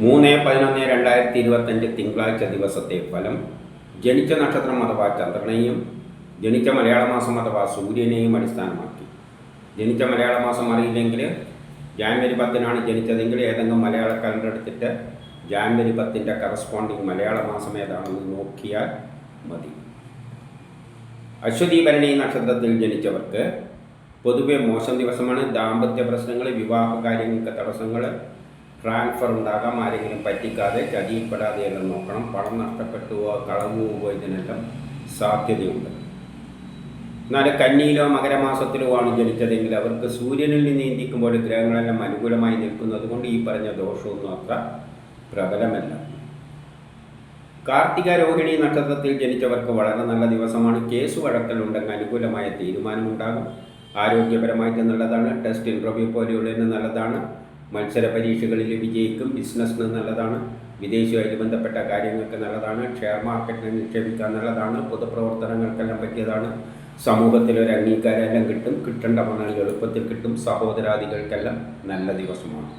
മൂന്ന് പതിനൊന്ന് രണ്ടായിരത്തി ഇരുപത്തഞ്ച് തിങ്കളാഴ്ച ദിവസത്തെ ഫലം ജനിച്ച നക്ഷത്രം അഥവാ ചന്ദ്രനെയും ജനിച്ച മലയാള മാസം അഥവാ സൂര്യനെയും അടിസ്ഥാനമാക്കി. ജനിച്ച മലയാള മാസം അറിയില്ലെങ്കിൽ ജാനുവരി പത്തിനാണ് ജനിച്ചതെങ്കിൽ ഏതെങ്കിലും മലയാള കലണ്ടർ എടുത്തിട്ട് ജാനുവരി പത്തിന്റെ കറസ്പോണ്ടിങ് മലയാള മാസം ഏതാണെന്ന് നോക്കിയാൽ മതി. അശ്വതി ഭരണി നക്ഷത്രത്തിൽ ജനിച്ചവർക്ക് പൊതുവെ മോശം ദിവസമാണ്. ദാമ്പത്യ പ്രശ്നങ്ങൾ വിവാഹ കാര്യങ്ങൾക്ക് തടസ്സങ്ങൾ ട്രാൻസ്ഫർ ഉണ്ടാകാം ആരെങ്കിലും പറ്റിക്കാതെ ചതിയിൽപ്പെടാതെ എല്ലാം നോക്കണം. പണം നഷ്ടപ്പെട്ടുവോ കളവ് പോവുക ഇതിനെല്ലാം സാധ്യതയുണ്ട്. എന്നാൽ കന്നിയിലോ മകരമാസത്തിലോ ആണ് ജനിച്ചതെങ്കിൽ അവർക്ക് സൂര്യനിൽ നിന്ന് നീന്തിക്കുമ്പോൾ ഗ്രഹങ്ങളെല്ലാം അനുകൂലമായി നിൽക്കുന്നത് കൊണ്ട് ഈ പറഞ്ഞ ദോഷമൊന്നും അത്ര പ്രബലമല്ല. കാർത്തിക രോഹിണി നക്ഷത്രത്തിൽ ജനിച്ചവർക്ക് വളരെ നല്ല ദിവസമാണ്. കേസ് വഴക്കലുണ്ടെങ്കിൽ അനുകൂലമായ തീരുമാനമുണ്ടാകും ആരോഗ്യപരമായിട്ട് നല്ലതാണ്. ടെസ്റ്റ് ഇന്റർവ്യൂ പോലെയുള്ളതിന് നല്ലതാണ്. മത്സര പരീക്ഷകളിൽ വിജയിക്കും ബിസിനസ്സിന് നല്ലതാണ് വിദേശവുമായിട്ട് ബന്ധപ്പെട്ട കാര്യങ്ങൾക്ക് നല്ലതാണ് ഷെയർ മാർക്കറ്റിൽ നിക്ഷേപിക്കാൻ നല്ലതാണ് പൊതുപ്രവർത്തനങ്ങൾക്കെല്ലാം പറ്റിയതാണ്. സമൂഹത്തിൽ ഒരു അംഗീകാരമെല്ലാം കിട്ടും കിട്ടേണ്ട പണം എളുപ്പത്തിൽ കിട്ടും സഹോദരാദികൾക്കെല്ലാം നല്ല ദിവസമാണ്.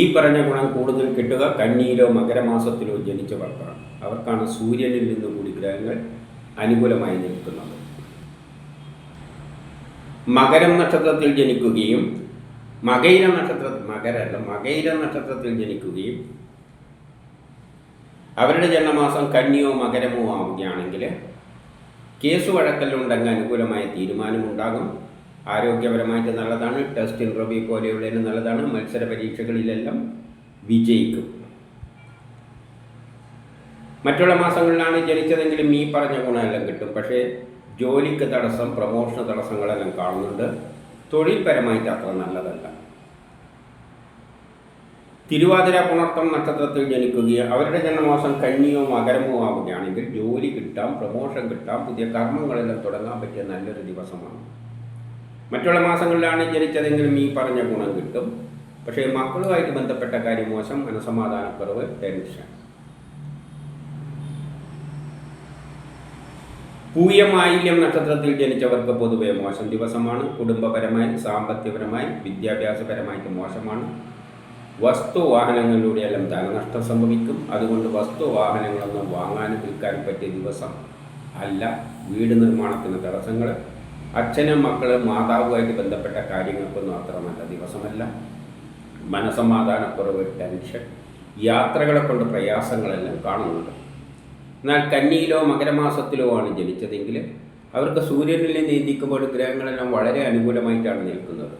ഈ പറഞ്ഞ ഗുണം കൂടുതൽ കിട്ടുക കന്നിയിലോ മകരമാസത്തിലോ ജനിച്ചവർക്കാണ് അവർക്കാണ് സൂര്യനിൽ നിന്ന് കൂടി ഗ്രഹങ്ങൾ അനുകൂലമായി നിൽക്കുന്നത്. മകരം നക്ഷത്രത്തിൽ ജനിക്കുകയും മകയിര നക്ഷത്ര മകരല്ല മകൈര നക്ഷത്രത്തിൽ ജനിക്കുകയും അവരുടെ ജന്മമാസം കന്നിയോ മകരമോ ആവുകയാണെങ്കിൽ കേസ് വഴക്കലുണ്ടെങ്കിൽ അനുകൂലമായ തീരുമാനമുണ്ടാകും. ആരോഗ്യപരമായിട്ട് നല്ലതാണ് ടെസ്റ്റ് ഇന്റർവ്യൂ പോലെയുള്ള നല്ലതാണ് മത്സര പരീക്ഷകളിലെല്ലാം വിജയിക്കും. മറ്റുള്ള മാസങ്ങളിലാണ് ജനിച്ചതെങ്കിലും ഈ പറഞ്ഞ ഗുണമെല്ലാം കിട്ടും. പക്ഷേ ജോലിക്ക് തടസ്സം പ്രമോഷന് തടസ്സങ്ങളെല്ലാം കാണുന്നുണ്ട്. തൊഴിൽപരമായിട്ട് അത്ര നല്ലതല്ല. തിരുവാതിര പുണർത്തം നക്ഷത്രത്തിൽ ജനിക്കുകയും അവരുടെ ജന്മമാസം കന്നിയോ മകരമോ ആവുകയാണെങ്കിൽ ജോലി കിട്ടാം പ്രമോഷൻ കിട്ടാം പുതിയ കർമ്മങ്ങളെല്ലാം തുടങ്ങാൻ പറ്റിയ നല്ലൊരു ദിവസമാണ്. മറ്റുള്ള മാസങ്ങളിലാണ് ജനിച്ചതെങ്കിലും ഈ പറഞ്ഞ ഗുണം കിട്ടും. പക്ഷേ മക്കളുമായിട്ട് ബന്ധപ്പെട്ട കാര്യം മോശം മനസമാധാനക്കുറവ് ടെൻഷൻ. പൂയമായില്യം നക്ഷത്രത്തിൽ ജനിച്ചവർക്ക് പൊതുവെ മോശം ദിവസമാണ്. കുടുംബപരമായി സാമ്പത്തികപരമായി വിദ്യാഭ്യാസപരമായിട്ട് മോശമാണ്. വസ്തു വാഹനങ്ങളിലൂടെയെല്ലാം ധനനഷ്ടം സംഭവിക്കും. അതുകൊണ്ട് വസ്തു വാഹനങ്ങളൊന്നും വാങ്ങാനും വിൽക്കാനും പറ്റിയ ദിവസം അല്ല. വീട് നിർമ്മാണത്തിന് തടസ്സങ്ങൾ അച്ഛനും മക്കളും മാതാവുമായിട്ട് ബന്ധപ്പെട്ട കാര്യങ്ങൾക്കൊന്നും അത്ര നല്ല ദിവസമല്ല. മനസമാധാനക്കുറവ് ടെൻഷൻ യാത്രകളെ കൊണ്ട് പ്രയാസങ്ങളെല്ലാം കാണുന്നുണ്ട്. എന്നാൽ കന്നിയിലോ മകരമാസത്തിലോ ആണ് ജനിച്ചതെങ്കിൽ അവർക്ക് സൂര്യനിൽ നിന്ന് ഇന്ത്യക്കുമ്പോൾ ഗ്രഹങ്ങളെല്ലാം വളരെ അനുകൂലമായിട്ടാണ് നിൽക്കുന്നത്.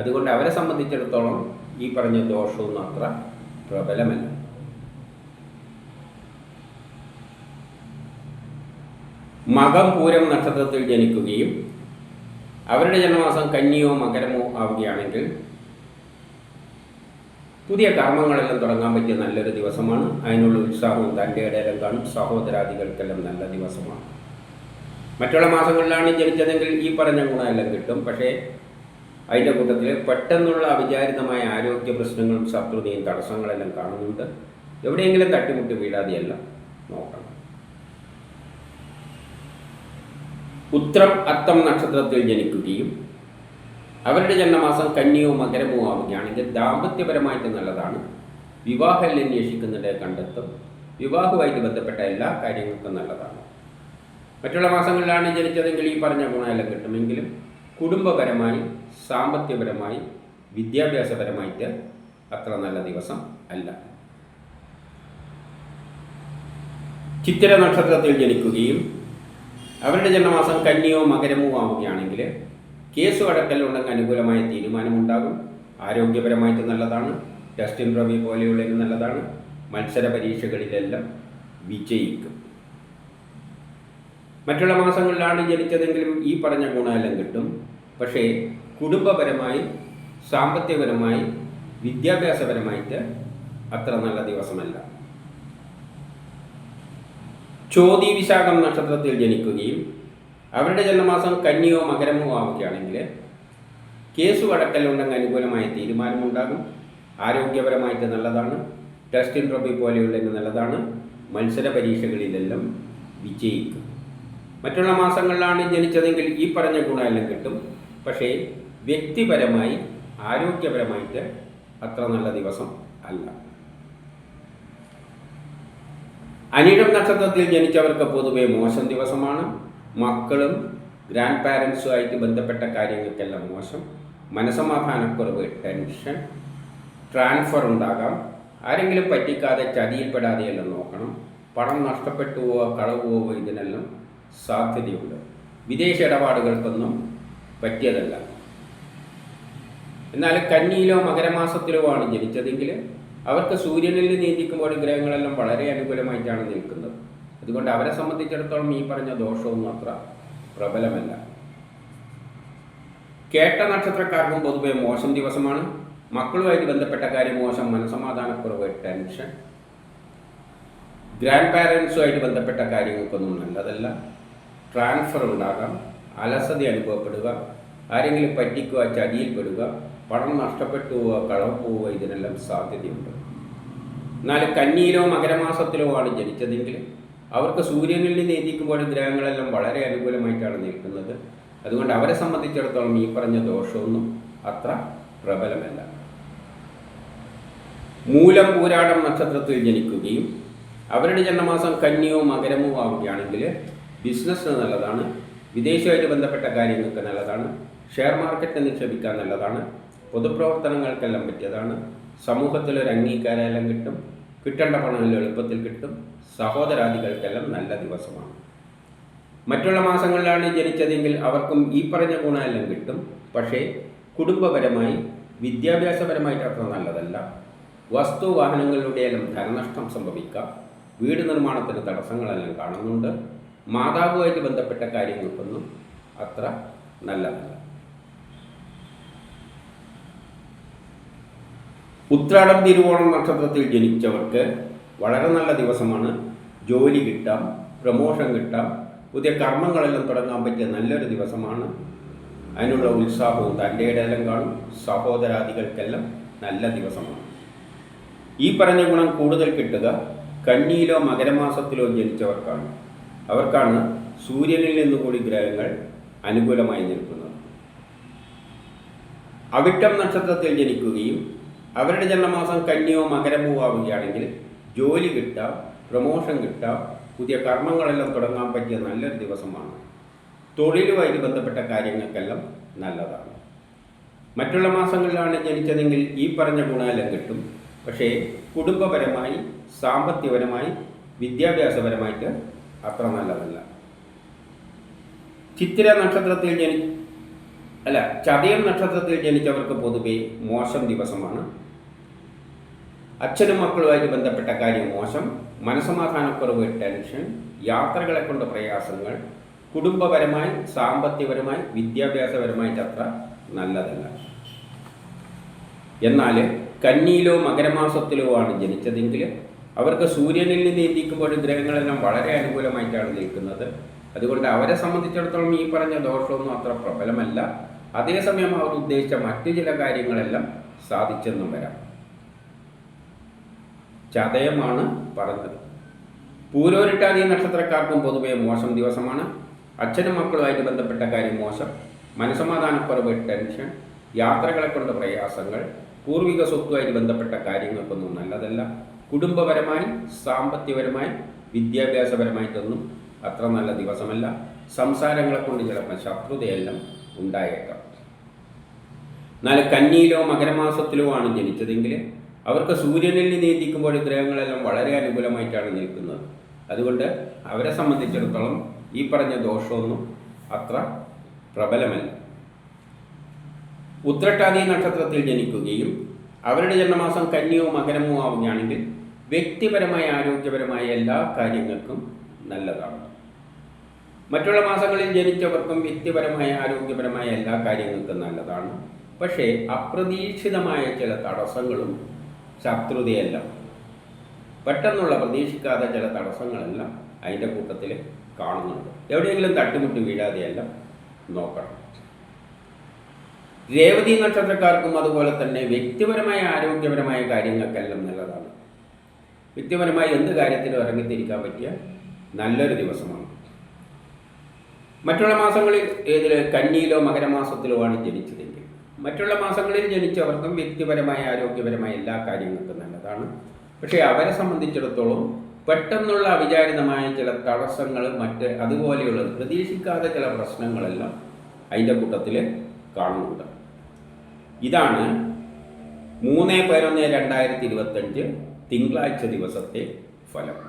അതുകൊണ്ട് അവരെ സംബന്ധിച്ചിടത്തോളം ഈ പറഞ്ഞ ദോഷമൊന്നും അത്ര പ്രബലമല്ല. മകം പൂരം നക്ഷത്രത്തിൽ ജനിക്കുകയും അവരുടെ ജന്മമാസം കന്നിയോ മകരമോ ആവുകയാണെങ്കിൽ പുതിയ കർമ്മങ്ങളെല്ലാം തുടങ്ങാൻ പറ്റിയ നല്ലൊരു ദിവസമാണ്. അതിനുള്ള ഉത്സാഹവും തന്റെ ഇടയിലും കാണും. സഹോദരാദികൾക്കെല്ലാം നല്ല ദിവസമാണ്. മറ്റുള്ള മാസങ്ങളിലാണ് ജനിച്ചതെങ്കിൽ ഈ പറഞ്ഞ ഗുണമെല്ലാം കിട്ടും. പക്ഷേ അതിന്റെ കൂട്ടത്തിൽ പെട്ടെന്നുള്ള അവിചാരിതമായ ആരോഗ്യ പ്രശ്നങ്ങളും ശത്രുതയും തടസ്സങ്ങളെല്ലാം കാണുന്നുണ്ട്. എവിടെയെങ്കിലും തട്ടിമുട്ടി വീഴാതെയല്ല നോക്കണം. ഉത്രം അത്തം നക്ഷത്രത്തിൽ ജനിക്കുകയും അവരുടെ ജന്മമാസം കന്നിയോ മകരമോ ആവുകയാണെങ്കിൽ ദാമ്പത്യപരമായിട്ട് നല്ലതാണ്. വിവാഹം അന്വേഷിക്കുന്നതിന്റെ കണ്ടെത്തും. വിവാഹവുമായിട്ട് ബന്ധപ്പെട്ട എല്ലാ കാര്യങ്ങൾക്കും നല്ലതാണ്. മറ്റുള്ള മാസങ്ങളിലാണ് ജനിച്ചതെങ്കിൽ ഈ പറഞ്ഞ ഗുണമെല്ലാം കിട്ടുമെങ്കിലും കുടുംബപരമായി സാമ്പത്തികപരമായി വിദ്യാഭ്യാസപരമായിട്ട് അത്ര നല്ല ദിവസം അല്ല. ചിത്തിര നക്ഷത്രത്തിൽ ജനിക്കുകയും അവരുടെ ജന്മമാസം കന്നിയോ മകരമോ ആവുകയാണെങ്കിൽ കേസ് വഴക്കലുണ്ടെങ്കിൽ അനുകൂലമായ തീരുമാനമുണ്ടാകും. ആരോഗ്യപരമായിട്ട് നല്ലതാണ്. ടെസ്റ്റിൻ റവി പോലെയുള്ളതിന് നല്ലതാണ്. മത്സര പരീക്ഷകളിലെല്ലാം വിജയിക്കും. മറ്റുള്ള മാസങ്ങളിലാണ് ജനിച്ചതെങ്കിലും ഈ പറഞ്ഞ ഗുണമെല്ലാം കിട്ടും. പക്ഷേ കുടുംബപരമായി സാമ്പത്തികപരമായി വിദ്യാഭ്യാസപരമായിട്ട് അത്ര നല്ല ദിവസമല്ല. ചോതി വിശാഖം നക്ഷത്രത്തിൽ ജനിക്കുകയും അവരുടെ ജന്മമാസം കന്നിയോ മകരമോ ആവുകയാണെങ്കിൽ കേസ് വഴക്കലുണ്ടെങ്കിൽ അനുകൂലമായ തീരുമാനമുണ്ടാകും. ആരോഗ്യപരമായിട്ട് നല്ലതാണ്. ടെസ്റ്റ് ട്രോഫി പോലെയുള്ളതിന് നല്ലതാണ്. മത്സര പരീക്ഷകളിലെല്ലാം വിജയിക്കും. മറ്റുള്ള മാസങ്ങളിലാണ് ജനിച്ചതെങ്കിൽ ഈ പറഞ്ഞ ഗുണമെല്ലാം കിട്ടും. പക്ഷേ വ്യക്തിപരമായി ആരോഗ്യപരമായിട്ട് അത്ര നല്ല ദിവസം അല്ല. അനിഴം നക്ഷത്രത്തിൽ ജനിച്ചവർക്ക് പൊതുവെ മോശം ദിവസമാണ്. മക്കളും ഗ്രാൻഡ് പാരൻസുമായിട്ട് ബന്ധപ്പെട്ട കാര്യങ്ങൾക്കെല്ലാം മോശം. മനസമാധാനക്കുറവ് ടെൻഷൻ ട്രാൻസ്ഫർ ഉണ്ടാകാം. ആരെങ്കിലും പറ്റിക്കാതെ ചതിയിൽപ്പെടാതെയെല്ലാം നോക്കണം. പണം നഷ്ടപ്പെട്ടു പോവുക കളവ് പോവുക ഇതിനെല്ലാം സാധ്യതയുണ്ട്. വിദേശ ഇടപാടുകൾക്കൊന്നും പറ്റിയതല്ല. എന്നാൽ കന്നിയിലോ മകരമാസത്തിലോ ആണ് ജനിച്ചതെങ്കിൽ അവർക്ക് സൂര്യനിൽ നീതിക്കുമ്പോൾ ഗ്രഹങ്ങളെല്ലാം വളരെ അനുകൂലമായിട്ടാണ് നിൽക്കുന്നത്. അതുകൊണ്ട് അവരെ സംബന്ധിച്ചിടത്തോളം ഈ പറഞ്ഞ ദോഷവും അത്ര പ്രബലമല്ല. കേട്ട നക്ഷത്രക്കാർക്കും പൊതുവെ മോശം ദിവസമാണ്. മക്കളുമായിട്ട് ബന്ധപ്പെട്ട കാര്യം മോശം മനസമാധാനക്കുറവ് ടെൻഷൻ. ഗ്രാൻഡ് പാരൻസുമായിട്ട് ബന്ധപ്പെട്ട കാര്യങ്ങൾക്കൊന്നും നല്ലതല്ല. ട്രാൻസ്ഫർ ഉണ്ടാകാം അലസത അനുഭവപ്പെടുക ആരെങ്കിലും പറ്റിക്കുക ചതിയിൽപ്പെടുക പണം നഷ്ടപ്പെട്ടു പോവുക കളവ് പോവുക ഇതിനെല്ലാം സാധ്യതയുണ്ട്. എന്നാൽ കന്നിയിലോ മകരമാസത്തിലോ ആണ് ജനിച്ചതെങ്കിൽ അവർക്ക് സൂര്യനിൽ നിന്ന് ഏറ്റിക്കുമ്പോൾ ഗ്രഹങ്ങളെല്ലാം വളരെ അനുകൂലമായിട്ടാണ് നിൽക്കുന്നത്. അതുകൊണ്ട് അവരെ സംബന്ധിച്ചിടത്തോളം ഈ പറഞ്ഞ ദോഷമൊന്നും അത്ര പ്രബലമല്ല. മൂലം പൂരാടം നക്ഷത്രത്തിൽ ജനിക്കുകയും അവരുടെ ജന്മമാസം കന്നിയോ മകരമോ ആവുകയാണെങ്കിൽ ബിസിനസ് നല്ലതാണ് വിദേശമായിട്ട് ബന്ധപ്പെട്ട കാര്യങ്ങൾക്ക് നല്ലതാണ് ഷെയർ മാർക്കറ്റ് നിക്ഷേപിക്കാൻ നല്ലതാണ് പൊതുപ്രവർത്തനങ്ങൾക്കെല്ലാം പറ്റിയതാണ് സമൂഹത്തിൽ ഒരു അംഗീകാരമെല്ലാം കിട്ടും കിട്ടേണ്ട പണം എളുപ്പത്തിൽ കിട്ടും. സഹോദരാദികൾക്കെല്ലാം നല്ല ദിവസമാണ്. മറ്റുള്ള മാസങ്ങളിലാണ് ജനിച്ചതെങ്കിൽ അവർക്കും ഈ പറഞ്ഞ ഗുണമെല്ലാം കിട്ടും. പക്ഷേ കുടുംബപരമായി വിദ്യാഭ്യാസപരമായിട്ട് അത്ര നല്ലതല്ല. വസ്തു വാഹനങ്ങളുടെയെല്ലാം ധനനഷ്ടം സംഭവിക്കാം. വീട് നിർമ്മാണത്തിന് തടസ്സങ്ങളെല്ലാം കാണുന്നുണ്ട്. മാതാവുമായിട്ട് ബന്ധപ്പെട്ട കാര്യങ്ങൾക്കൊന്നും അത്ര നല്ലതല്ല. ഉത്രാടം തിരുവോണം നക്ഷത്രത്തിൽ ജനിച്ചവർക്ക് വളരെ നല്ല ദിവസമാണ്. ജോലി കിട്ടാം പ്രമോഷൻ കിട്ടാം. പുതിയ കർമ്മങ്ങളെല്ലാം തുടങ്ങാൻ പറ്റിയ നല്ലൊരു ദിവസമാണ്. അതിനുള്ള ഉത്സാഹവും തന്റെ ഇടയിലും കാണും. സഹോദരാദികൾക്കെല്ലാം നല്ല ദിവസമാണ്. ഈ പറഞ്ഞ ഗുണം കൂടുതൽ കിട്ടുക കന്നിയിലോ മകരമാസത്തിലോ ജനിച്ചവർക്കാണ്. അവർക്കാണ് സൂര്യനിൽ നിന്നുകൂടി ഗ്രഹങ്ങൾ അനുകൂലമായി നിൽക്കുന്നത്. അവിട്ടം നക്ഷത്രത്തിൽ ജനിക്കുകയും അവരുടെ ജന്മമാസം കന്യോ മകരമോ ആവുകയാണെങ്കിൽ ജോലി കിട്ടാം പ്രൊമോഷൻ കിട്ടാം പുതിയ കർമ്മങ്ങളെല്ലാം തുടങ്ങാൻ പറ്റിയ നല്ലൊരു ദിവസമാണ്. തൊഴിലുമായിട്ട് ബന്ധപ്പെട്ട കാര്യങ്ങൾക്കെല്ലാം നല്ലതാണ്. മറ്റുള്ള മാസങ്ങളിലാണ് ജനിച്ചതെങ്കിൽ ഈ പറഞ്ഞ ഗുണമെല്ലാം കിട്ടും. പക്ഷേ കുടുംബപരമായി സാമ്പത്തികപരമായി വിദ്യാഭ്യാസപരമായിട്ട് അത്ര നല്ലതല്ല. ചിത്തിര നക്ഷത്രത്തിൽ ജനി അല്ല ചതയം നക്ഷത്രത്തിൽ ജനിച്ചവർക്ക് പൊതുവെ മോശം ദിവസമാണ്. അച്ഛനും മക്കളുമായിട്ട് ബന്ധപ്പെട്ട കാര്യം മോശം മനസമാധാനക്കുറവ് ടെൻഷൻ യാത്രകളെ കൊണ്ട് പ്രയാസങ്ങൾ കുടുംബപരമായി സാമ്പത്തികപരമായി വിദ്യാഭ്യാസപരമായിട്ട് അത്ര നല്ലതല്ല. എന്നാൽ കന്നിയിലോ മകരമാസത്തിലോ ആണ് ജനിച്ചതെങ്കിൽ അവർക്ക് സൂര്യനിൽ നിന്ന് എത്തിക്കുമ്പോഴും ഗ്രഹങ്ങളെല്ലാം വളരെ അനുകൂലമായിട്ടാണ് നിൽക്കുന്നത്. അതുകൊണ്ട് അവരെ സംബന്ധിച്ചിടത്തോളം ഈ പറഞ്ഞ ദോഷമൊന്നും അത്ര പ്രബലമല്ല. അതേസമയം അവർ ഉദ്ദേശിച്ച മറ്റു ചില കാര്യങ്ങളെല്ലാം സാധിച്ചെന്നും വരാം. ചതയമാണ് പറഞ്ഞത്. പൂരോരിട്ടാതി നക്ഷത്രക്കാർക്കും പൊതുവെ മോശം ദിവസമാണ്. അച്ഛനും മക്കളുമായിട്ട് ബന്ധപ്പെട്ട കാര്യം മോശം. മനസമാധാനക്കുറവ് ടെൻഷൻ യാത്രകളെ കൊണ്ട് പ്രയാസങ്ങൾ പൂർവിക സ്വത്തുമായിട്ട് ബന്ധപ്പെട്ട കാര്യങ്ങൾക്കൊന്നും നല്ലതല്ല. കുടുംബപരമായി സാമ്പത്തികപരമായി വിദ്യാഭ്യാസപരമായിട്ടൊന്നും അത്ര നല്ല ദിവസമല്ല. സംസാരങ്ങളെ കൊണ്ട് ചിലപ്പോൾ ശത്രുതയെല്ലാം ഉണ്ടായേക്കാം. എന്നാൽ കന്നിയിലോ മകരമാസത്തിലോ ആണ് ജനിച്ചതെങ്കിൽ അവർക്ക് സൂര്യനിൽ നിന്ന് എത്തിക്കുമ്പോൾ ഗ്രഹങ്ങളെല്ലാം വളരെ അനുകൂലമായിട്ടാണ് നിൽക്കുന്നത്. അതുകൊണ്ട് അവരെ സംബന്ധിച്ചിടത്തോളം ഈ പറഞ്ഞ ദോഷമൊന്നും അത്ര പ്രബലമല്ല. ഉത്രട്ടാതി നക്ഷത്രത്തിൽ ജനിക്കുകയും അവരുടെ ജന്മമാസം കന്യോ മകരമോ ആവുകയാണെങ്കിൽ വ്യക്തിപരമായ ആരോഗ്യപരമായ എല്ലാ കാര്യങ്ങൾക്കും നല്ലതാണ്. മറ്റുള്ള മാസങ്ങളിൽ ജനിച്ചവർക്കും വ്യക്തിപരമായ ആരോഗ്യപരമായ എല്ലാ കാര്യങ്ങൾക്കും നല്ലതാണ്. പക്ഷേ അപ്രതീക്ഷിതമായ ചില തടസ്സങ്ങളും ശത്രുതയെല്ലാം. പെട്ടെന്നുള്ള പ്രതീക്ഷിക്കാത്ത ചില തടസ്സങ്ങളെല്ലാം അതിന്റെ കൂട്ടത്തിൽ കാണുന്നുണ്ട്. എവിടെയെങ്കിലും തട്ടിമുട്ടി വീഴാതെയെല്ലാം നോക്കണം. രേവതി നക്ഷത്രക്കാർക്കും അതുപോലെ തന്നെ വ്യക്തിപരമായ ആരോഗ്യപരമായ കാര്യങ്ങൾക്കെല്ലാം നല്ലതാണ്. വ്യക്തിപരമായി എന്ത് കാര്യത്തിലും ഇറങ്ങിത്തിരിക്കാൻ പറ്റിയ നല്ലൊരു ദിവസമാണ്. മറ്റുള്ള മാസങ്ങളിൽ ഏതിൽ കന്നിയിലോ മകരമാസത്തിലോ ആണ് ജനിച്ചതെങ്കിൽ മറ്റുള്ള മാസങ്ങളിൽ ജനിച്ചവർക്കും വ്യക്തിപരമായ ആരോഗ്യപരമായ എല്ലാ കാര്യങ്ങൾക്കും നല്ലതാണ്. പക്ഷേ അവരെ സംബന്ധിച്ചിടത്തോളം പെട്ടെന്നുള്ള അവിചാരിതമായ ചില തടസ്സങ്ങൾ മറ്റ് അതുപോലെയുള്ള പ്രതീക്ഷിക്കാത്ത ചില പ്രശ്നങ്ങളെല്ലാം അതിന്റെ കൂട്ടത്തിൽ കാണുന്നുണ്ട്. ഇതാണ് മൂന്ന് പതിനൊന്ന് രണ്ടായിരത്തി ഇരുപത്തഞ്ച് തിങ്കളാഴ്ച ദിവസത്തെ ഫലം.